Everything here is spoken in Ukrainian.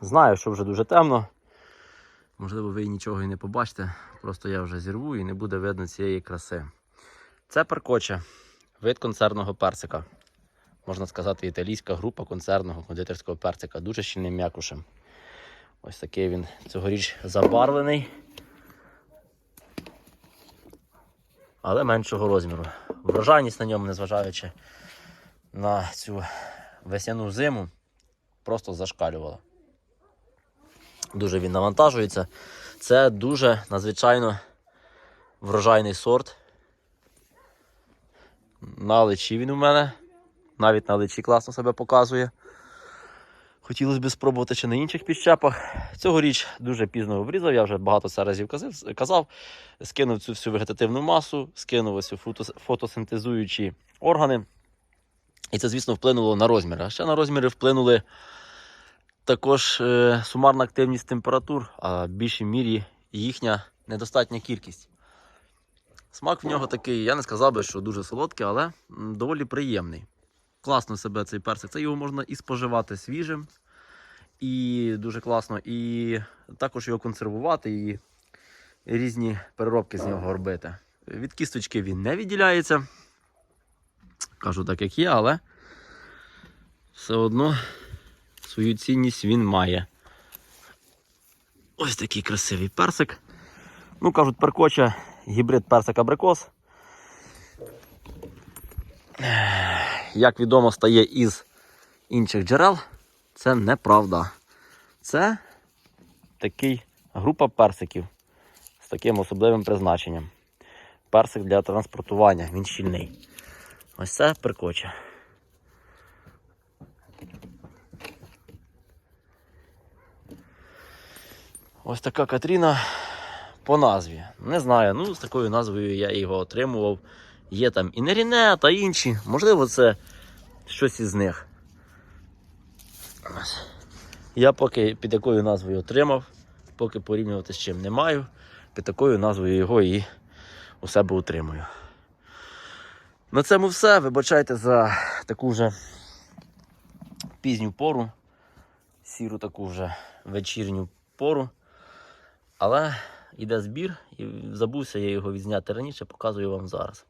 Знаю, що вже дуже темно. Можливо, ви нічого і не побачите. Просто я вже зірву і не буде видно цієї краси. Це перкоче, вид концерного персика. Можна сказати, італійська група концерного кондитерського персика. Дуже щільним м'якушем. Ось такий він цьогоріч забарвлений. Але меншого розміру. Врожайність на ньому, незважаючи на цю весняну зиму, просто зашкалювала. Дуже він навантажується. Це дуже надзвичайно врожайний сорт. На личі він у мене. Навіть на личі класно себе показує. Хотілося б спробувати ще на інших підщепах. Цьогоріч дуже пізно обрізав, я вже багато це разів казав. Скинув цю всю вегетативну масу, скинув ось фотосинтезуючі органи. І це, звісно, вплинуло на розміри. А ще на розміри вплинули також е, сумарна активність температур, а в більшій мірі їхня недостатня кількість. Смак в нього такий, я не сказав би, що дуже солодкий, але доволі приємний. Класно себе цей персик. Це його можна і споживати свіжим, і дуже класно, і також його консервувати і різні переробки з нього робити. Від кісточки він не відділяється. Кажу так, як є, але все одно свою цінність він має. Ось такий красивий персик. Ну, кажуть, перкоча гібрид персик абрикос. Як відомо, стає із інших джерел, це неправда. Це такий група персиків з таким особливим призначенням. Персик для транспортування, він щільний. Ось це перкоча. Ось така Катріна по назві. Не знаю, ну з такою назвою я його отримував. Є там і Неріне, та інші. Можливо, це щось із них. Я поки під якою назвою отримав, поки порівнювати з чим не маю, під такою назвою його і у себе утримую. На цьому все. Вибачайте за таку вже пізню пору, сіру таку вже вечірню пору. Але йде збір, і забувся я його відзняти раніше, показую вам зараз.